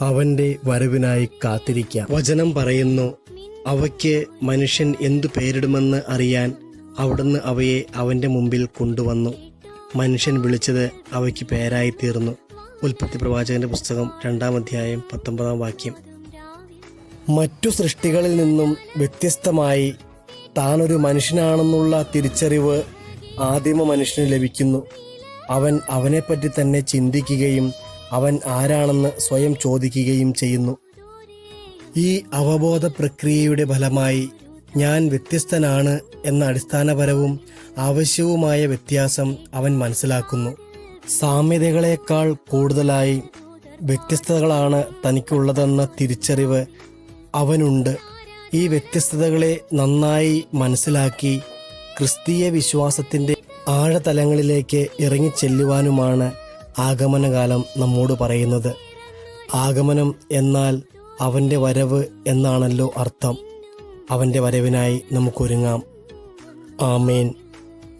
അവന്റെ വരവിനായി കാത്തിരിക്കാം. വചനം പറയുന്നു അവയ്ക്ക് മനുഷ്യൻ എന്തു പേരിടുമെന്ന് അറിയാൻ അവിടുന്ന് അവയെ അവന്റെ മുമ്പിൽ കൊണ്ടുവന്നു. മനുഷ്യൻ വിളിച്ചത് അവയ്ക്ക് പേരായി തീർന്നു ഉൽപ്പത്തി പ്രവാചകന്റെ പുസ്തകം രണ്ടാം അധ്യായം പത്തൊമ്പതാം വാക്യം. മറ്റു സൃഷ്ടികളിൽ നിന്നും വ്യത്യസ്തമായി താനൊരു മനുഷ്യനാണെന്നുള്ള തിരിച്ചറിവ് ആദിമ മനുഷ്യന് ലഭിക്കുന്നു. അവൻ അവനെപ്പറ്റി തന്നെ ചിന്തിക്കുകയും അവൻ ആരാണെന്ന് സ്വയം ചോദിക്കുകയും ചെയ്യുന്നു. ഈ അവബോധ പ്രക്രിയയുടെ ഫലമായി ഞാൻ വ്യത്യസ്തനാണ് എന്ന അടിസ്ഥാനപരവും ആവശ്യവുമായ വ്യത്യാസം അവൻ മനസ്സിലാക്കുന്നു. സാമ്യതകളേക്കാൾ കൂടുതലായി വ്യത്യസ്തതകളാണ് തനിക്കുള്ളതെന്ന തിരിച്ചറിവ് അവനുണ്ട്. ഈ വ്യത്യസ്തതകളെ നന്നായി മനസ്സിലാക്കി ക്രിസ്തീയ വിശ്വാസത്തിന്റെ ആഴതലങ്ങളിലേക്ക് ഇറങ്ങിച്ചെല്ലുവാനുമാണ് ആഗമനകാലം നമ്മോട് പറയുന്നത്. ആഗമനം എന്നാൽ അവന്റെ വരവ് എന്നാണല്ലോ അർത്ഥം. അവന്റെ വരവിനായി നമുക്കൊരുങ്ങാം. ആമേൻ.